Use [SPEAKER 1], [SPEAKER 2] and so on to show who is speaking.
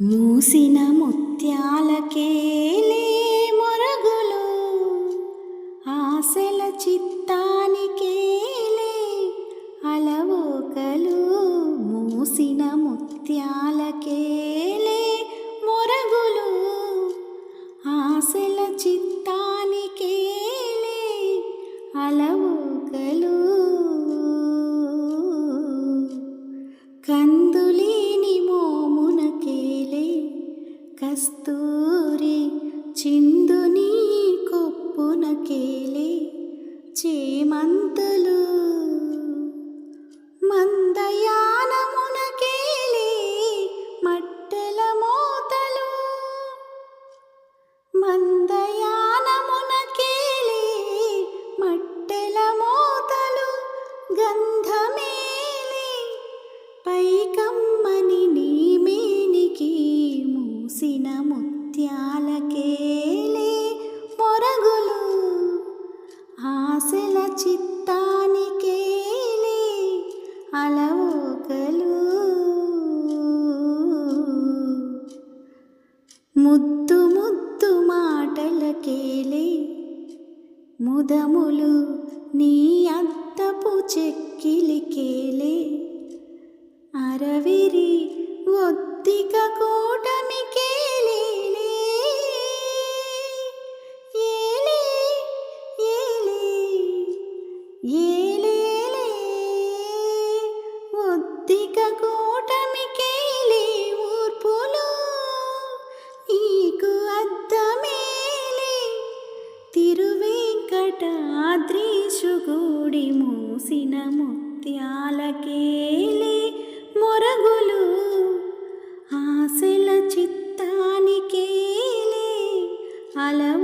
[SPEAKER 1] మూసిన ముత్యాలకేలే మొరగులు ఆశల చిత్తానికేలే అలవోకలు. మూసిన ముత్యాలకే కస్తూరి చిందుని కొప్పునకేలే చేమంతులు. మందయానమునకేలే మట్టెల మోతలు. మందయానమునకేలే మట్టెల మోతలు. గంధమే ముదములు నీ అద్దపు చెక్కిలికేలే అరవిరి ఒత్తిక కూటమికేలేలే ఏలే ఏలే ఏ వెంకటాద్రీషుగూడి మూసిన ముత్యాలకేలి మొరగులు. ఆశల చిత్తానికేలే అలవ